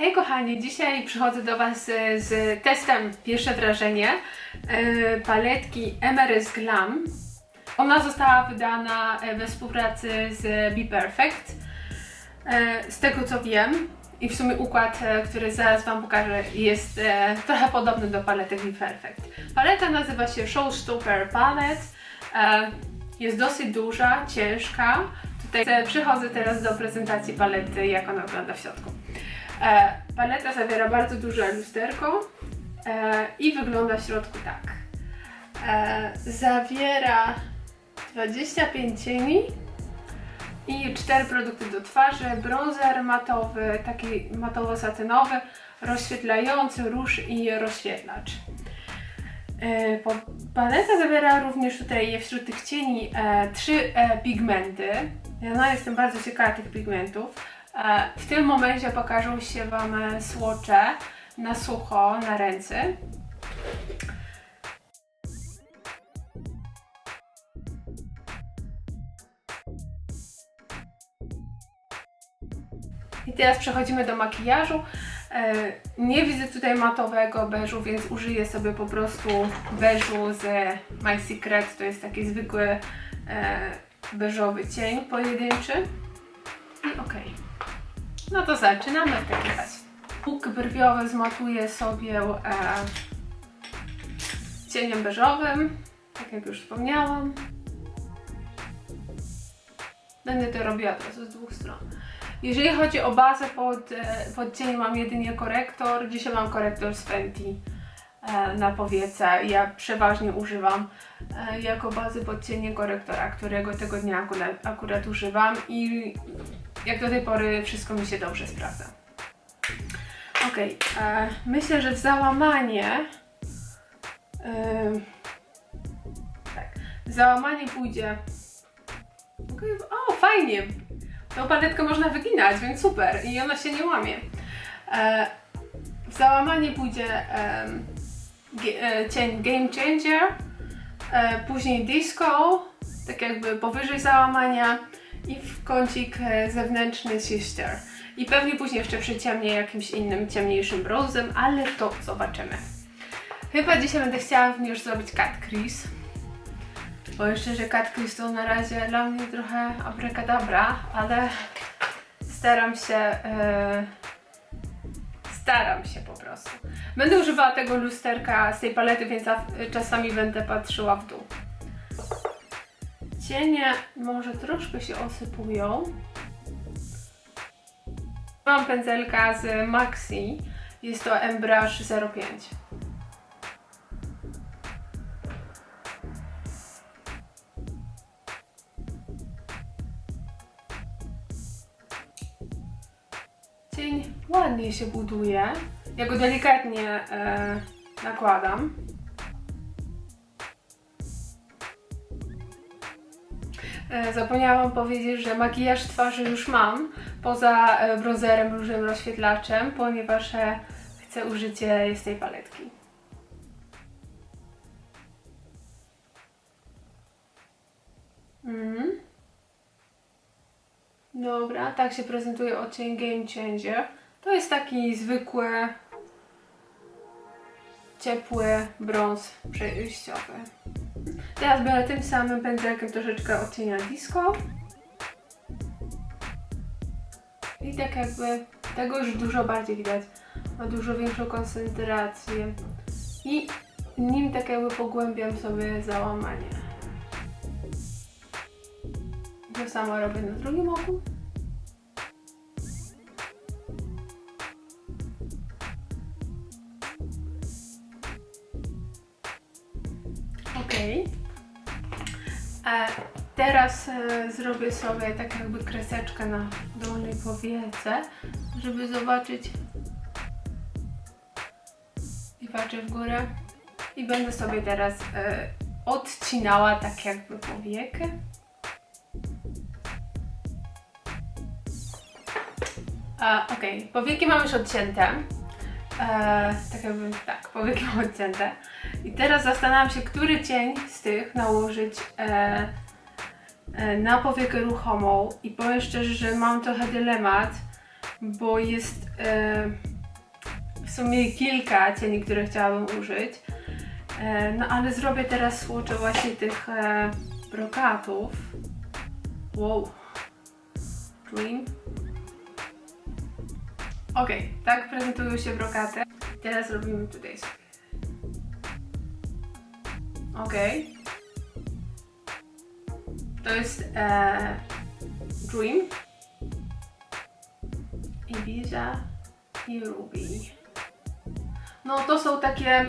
Hej kochani, dzisiaj przychodzę do Was e, z testem pierwsze wrażenie e, paletki MRS Glam. Ona została wydana e, we współpracy z Be Perfect. Z tego co wiem i w sumie układ, który zaraz Wam pokażę jest trochę podobny do paletek Be Perfect. Paleta nazywa się Showstopper Palette. Jest dosyć duża, ciężka. Tutaj przechodzę teraz do prezentacji palety, jak ona wygląda w środku. E, paleta zawiera bardzo duże lusterko e, i wygląda w środku tak. E, zawiera 25 cieni i 4 produkty do twarzy, bronzer matowy, taki matowo-satynowy, rozświetlający róż i rozświetlacz. Paleta zawiera również tutaj wśród tych cieni trzy pigmenty. Ja no, jestem bardzo ciekawa tych pigmentów. E, w tym momencie pokażą się Wam słocze na sucho na ręce. I teraz przechodzimy do makijażu. E, Nie widzę tutaj matowego beżu, więc użyję sobie po prostu beżu z My Secret. To jest taki zwykły e, beżowy cień pojedynczy. No to zaczynamy w takim razie. Łuk brwiowy zmatuję sobie e, cieniem beżowym, tak jak już wspomniałam. Będę to robiła od razu z dwóch stron. Jeżeli chodzi o bazę pod, e, pod cień, mam jedynie korektor. Dzisiaj mam korektor z Fenty e, na powiece. Ja przeważnie używam e, jako bazy pod cienie korektora, którego tego dnia akurat, akurat używam i jak do tej pory wszystko mi się dobrze sprawdza. Ok, e, myślę, że załamanie. em, tak, załamanie pójdzie. Okej, o, fajnie! Tą paletkę można wyginać, więc super i ona się nie łamie. E, w załamanie pójdzie ge, e, cień Game Changer, e, później Disco, tak jakby powyżej załamania i w kącik e, zewnętrzny Sister. I pewnie później jeszcze przyciemnię jakimś innym ciemniejszym brązem, ale to zobaczymy. Chyba dzisiaj będę chciała w już zrobić cut crease. Bo jeszcze, że cut crease to na razie dla mnie trochę abracadabra, ale staram się e, staram się po prostu. Będę używała tego lusterka z tej palety, więc za- czasami będę patrzyła w dół. Cienie może troszkę się osypują. Mam pędzelka z Maxi. Jest to Embrush 05. Cień ładnie się buduje. Ja go delikatnie e, nakładam. Zapomniałam powiedzieć, że makijaż twarzy już mam, poza e, bronzerem, różnym rozświetlaczem, ponieważ e, chcę użycie tej paletki. Mhm. Dobra, tak się prezentuje odcień Game Changer. To jest taki zwykły, ciepły brąz przejściowy. Teraz biorę tym samym pędzelkiem troszeczkę odcienia disco. I tak jakby tego już dużo bardziej widać. Ma dużo większą koncentrację. I nim tak jakby pogłębiam sobie załamanie. To samo robię na drugim oku. Ok. Teraz e, zrobię sobie tak jakby kreseczkę na dolnej powiece, żeby zobaczyć i patrzę w górę i będę sobie teraz e, odcinała tak jakby powiekę. E, Okej, powieki mam już odcięte. E, tak jakby, tak, powieki mam odcięte. I teraz zastanawiam się, który cień z tych nałożyć e, e, na powiekę ruchomą. I powiem szczerze, że mam trochę dylemat, bo jest e, sumie kilka cieni, które chciałabym użyć. E, no ale zrobię teraz swatcha właśnie tych e, brokatów. Wow. Dream. Okej, tak prezentują się brokaty. Teraz robimy tutaj sobie. Okej. To jest e, Dream. Ibiza i Ruby. No to są takie.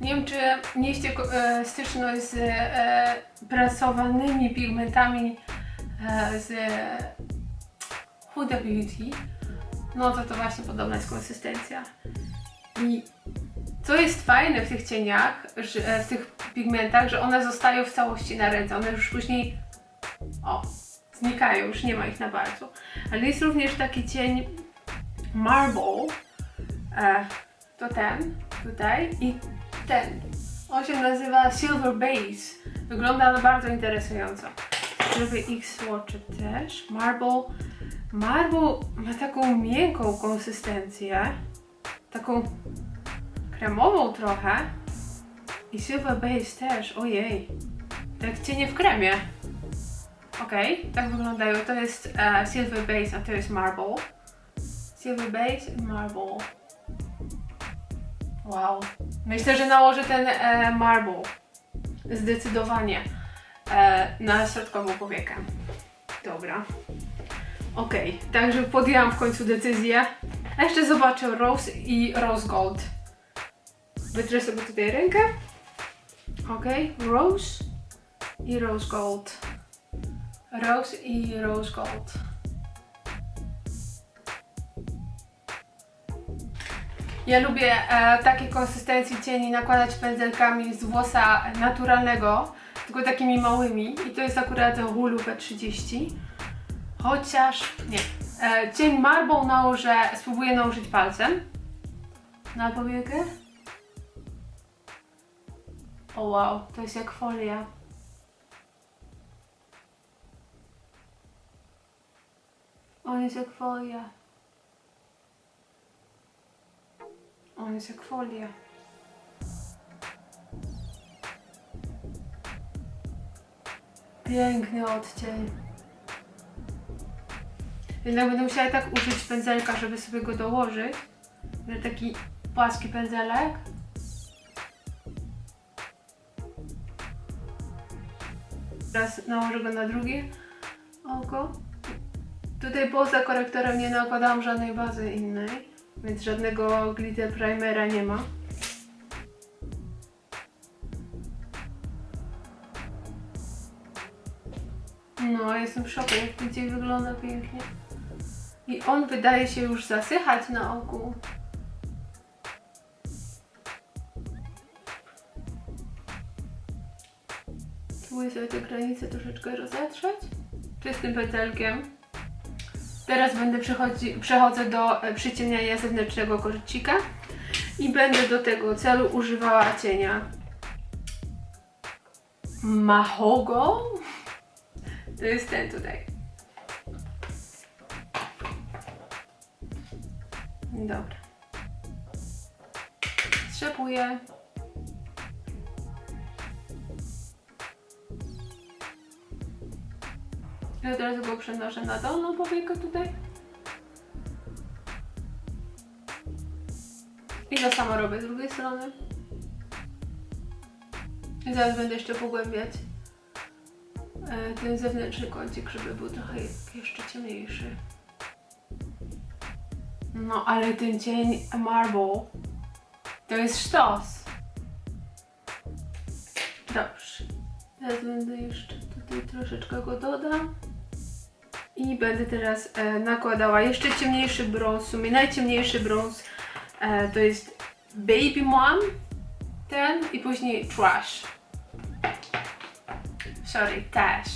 Nie wiem, czy mieliście ko- e, styczność z e, pigmentami e, z Huda Beauty. No to to właśnie podobna jest konsystencja. I co jest fajne w tych cieniach, że, e, w tych pigmentach, że one zostają w całości na ręce. One już później o, znikają, już nie ma ich na palcu. Ale jest również taki cień Marble. E, to ten tutaj i ten. On się nazywa Silver Base. Wygląda on bardzo interesująco. Zrobię ich swatche też. Marble. Marble ma taką miękką konsystencję. Taką kremową trochę. I Silver Base też. Ojej. Tak cienie w kremie. Okej, tak wyglądają. To jest e, Silver Base, a to jest Marble. Silver Base i Marble. Wow. Myślę, że nałożę ten e, Marble. Zdecydowanie. E, na środkową powiekę. Dobra. Okej, także podjęłam w końcu decyzję. A jeszcze zobaczę Rose i Rose Gold. Wytrę sobie tutaj rękę. Okej, Rose i Rose Gold. Rose i Rose Gold. Ja lubię e, takie konsystencji cieni nakładać pędzelkami z włosa naturalnego, tylko takimi małymi. I to jest akurat Hulu P30. Chociaż nie. E, cień Marble nałożę, spróbuję nałożyć palcem na powiekę. O wow, to jest jak folia. On jest jak folia. On jest jak folia. Piękny odcień. Jednak będę musiała tak użyć pędzelka, żeby sobie go dołożyć. Będę taki płaski pędzelek. Teraz nałożę go na drugie oko. Tutaj poza korektorem nie nakładałam żadnej bazy innej, więc żadnego glitter primera nie ma. No, jestem w szoku, jak dzień wygląda pięknie. I on wydaje się już zasychać na oku. Spróbuję sobie te granice troszeczkę rozetrzeć czystym pędzelkiem. Teraz będę przechodzi, przechodzę do e, przycieniania zewnętrznego korcika i będę do tego celu używała cienia Mahogo. To jest ten tutaj. Dobra. Strzepuję. I od razu go przenoszę na dolną powiekę tutaj. I to samo robię z drugiej strony. I zaraz będę jeszcze pogłębiać e, ten zewnętrzny kącik, żeby był trochę jeszcze ciemniejszy. No, ale ten cień Marble to jest sztos. Dobrze. Teraz będę jeszcze tutaj troszeczkę go dodam. I będę teraz e, nakładała jeszcze ciemniejszy brąz. W sumie najciemniejszy brąz e, to jest Baby Mom, ten i później Trash. Sorry, Tash.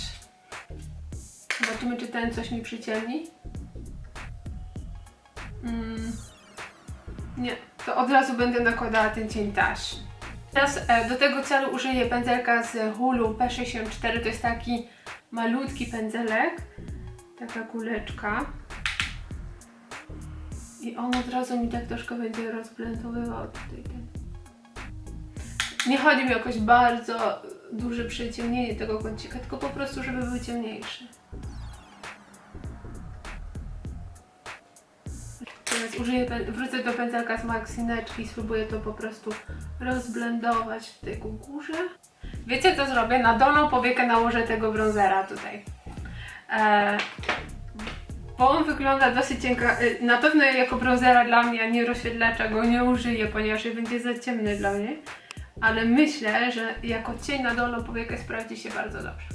Zobaczymy, czy ten coś mi przyciemni. Mm, nie, to od razu będę nakładała ten cień Tash. Teraz e, do tego celu użyję pędzelka z Hulu P64. To jest taki malutki pędzelek. Taka kuleczka. I on od razu mi tak troszkę będzie rozblendowywał tutaj ten. Nie chodzi mi o jakoś bardzo duże przyciemnienie tego kącika, tylko po prostu, żeby był ciemniejszy. Teraz użyję, wrócę do pędzelka z Maxineczki i spróbuję to po prostu rozblendować w tej górze. Wiecie co zrobię? Na dolną powiekę nałożę tego bronzera tutaj. Eee, bo on wygląda dosyć cienko. y, Na pewno jako bronzera dla mnie, nie rozświetlacza go nie użyję, ponieważ będzie za ciemny dla mnie. Ale myślę, że jako cień na dolną powiekę sprawdzi się bardzo dobrze.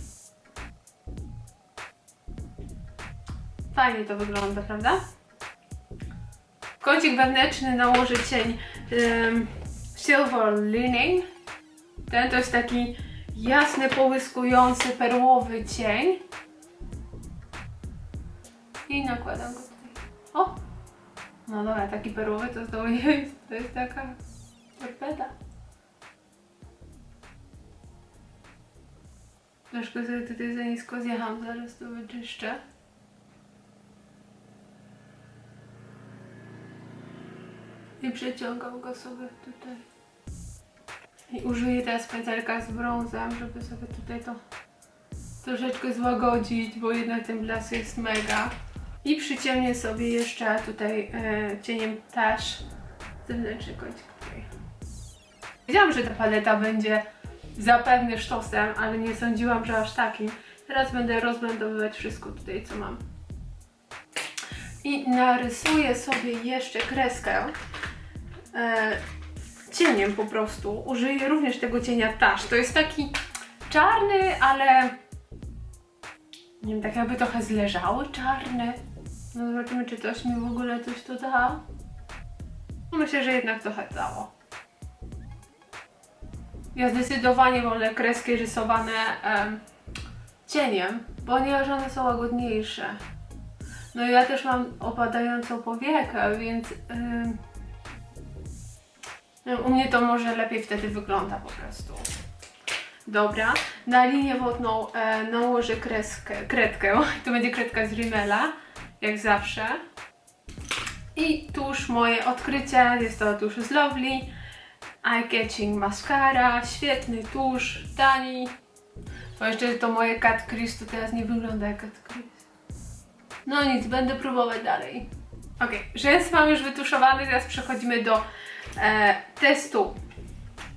Fajnie to wygląda, prawda? Kącik wewnętrzny nałożę cień um, Silver Lining. Ten to jest taki jasny, połyskujący, perłowy cień. I nakładam go tutaj. O! No dobra, taki perłowy to znowu jest. To jest taka torpeda. Troszkę sobie tutaj za nisko zjecham, zaraz to wyczyszczę. I przeciągam go sobie tutaj. I użyję teraz pędzelka z brązem, żeby sobie tutaj to troszeczkę złagodzić, bo jednak ten blas jest mega. I przyciemnię sobie jeszcze tutaj e, cieniem też zewnętrzny kącik tutaj. Wiedziałam, że ta paleta będzie zapewne sztosem, ale nie sądziłam, że aż takim. Teraz będę rozblendowywać wszystko tutaj, co mam. I narysuję sobie jeszcze kreskę e, cieniem po prostu. Użyję również tego cienia Tash. To jest taki czarny, ale nie wiem, tak jakby trochę zleżały czarny. No zobaczymy, czy coś mi w ogóle coś to da. Myślę, że jednak trochę dało. Ja zdecydowanie wolę kreski rysowane em, cieniem, ponieważ one są łagodniejsze. No i ja też mam opadającą powiekę, więc no, u mnie to może lepiej wtedy wygląda po prostu. Dobra, na linię wodną e, nałożę kreskę, kredkę, to będzie kredka z Rimmela, jak zawsze. I tuż moje odkrycie, jest to tusz z Lovely, Eye Catching Mascara, świetny tusz, tani. To jeszcze to moje Cat Crease, to teraz nie wygląda jak Cat Crease. No nic, będę próbować dalej. Ok, rzęsy mam już wytuszowane, teraz przechodzimy do e, testu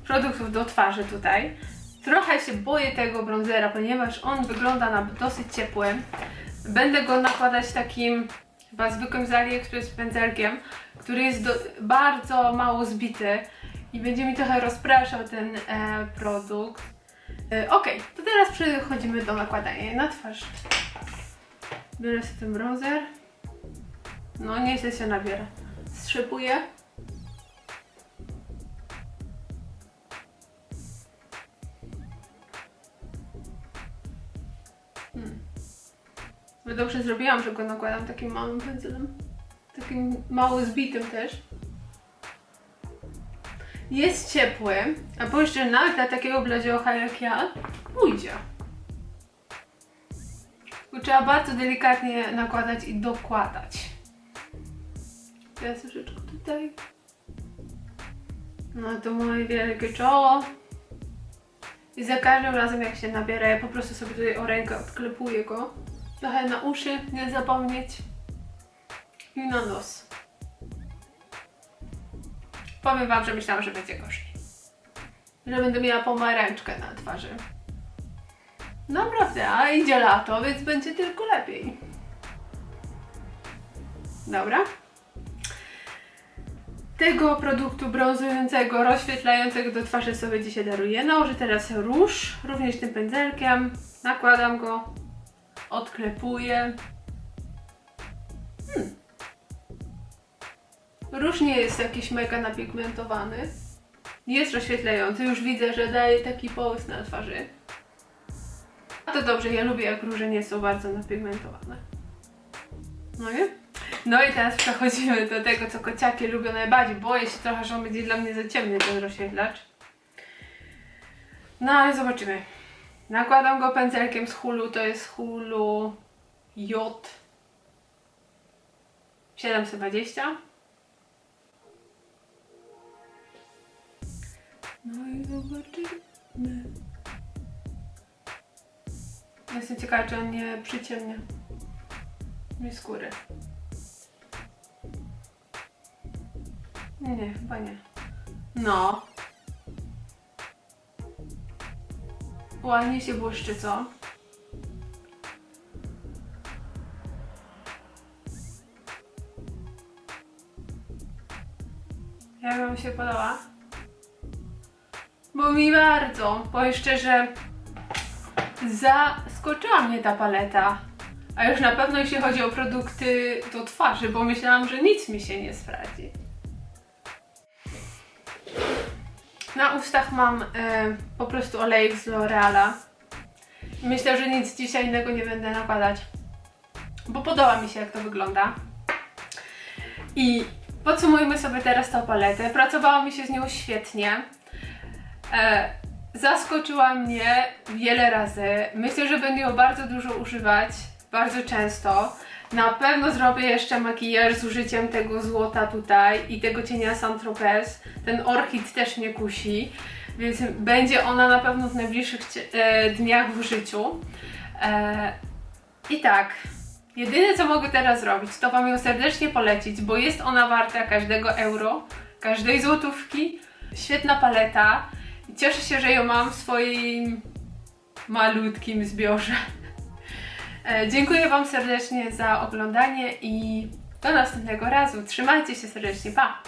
produktów do twarzy tutaj. Trochę się boję tego bronzera, ponieważ on wygląda na dosyć ciepłym. Będę go nakładać takim chyba zwykłym z AliExpress pędzelkiem, który jest do, bardzo mało zbity i będzie mi trochę rozpraszał ten e, produkt. E, ok, to teraz przechodzimy do nakładania na twarz. Biorę sobie ten bronzer. No nieźle się nabiera. Strzepuję. Dobrze zrobiłam, że go nakładam takim małym pędzlem. Takim mało zbitym też. Jest ciepły, a nawet dla takiego bladziocha jak ja, pójdzie. Tylko Trzeba bardzo delikatnie nakładać i dokładać. Teraz troszeczkę tutaj. No to moje wielkie czoło. I za każdym razem jak się nabiera, ja po prostu sobie tutaj o rękę odklepuję go. Trochę na uszy, nie zapomnieć. I na nos. Powiem wam, że myślałam, że będzie gorzej. Że będę miała pomarańczkę na twarzy. Naprawdę, a idzie lato, więc będzie tylko lepiej. Dobra. Tego produktu brązującego, rozświetlającego do twarzy sobie dzisiaj daruję. Nałożę teraz róż, również tym pędzelkiem. Nakładam go, odklepuję. Hmm. Róż nie jest jakiś mega napigmentowany. Jest rozświetlający, już widzę, że daje taki połysk na twarzy. A to dobrze, ja lubię jak róże nie są bardzo napigmentowane. No nie? No i teraz przechodzimy do tego, co kociaki lubią najbardziej. Boję się trochę, że on będzie dla mnie za ciemny ten rozświetlacz. No ale zobaczymy. Nakładam go pędzelkiem z hulu, to jest hulu J 720. No i zobaczymy. Jestem ciekawa, czy on nie przyciemnia mi skóry. Nie, chyba nie. No, Ładnie się błyszczy, co? Jak wam się podoba? Bo mi bardzo, powiem szczerze, zaskoczyła mnie ta paleta. A już na pewno jeśli chodzi o produkty do twarzy, bo myślałam, że nic mi się nie sprawdzi. Na ustach mam e, po prostu olejek z L'Oreala. Myślę, że nic dzisiaj innego nie będę nakładać, bo podoba mi się jak to wygląda. I podsumujmy sobie teraz tą paletę. Pracowało mi się z nią świetnie. E, zaskoczyła mnie wiele razy. Myślę, że będę ją bardzo dużo używać, bardzo często. Na pewno zrobię jeszcze makijaż z użyciem tego złota tutaj i tego cienia Saint-Tropez. Ten orchid też mnie kusi, więc będzie ona na pewno w najbliższych e, dniach w życiu. E, I tak, jedyne co mogę teraz zrobić, to Wam ją serdecznie polecić, bo jest ona warta każdego euro, każdej złotówki. Świetna paleta. Cieszę się, że ją mam w swoim malutkim zbiorze. E, Dziękuję Wam serdecznie za oglądanie i do następnego razu. Trzymajcie się serdecznie, pa!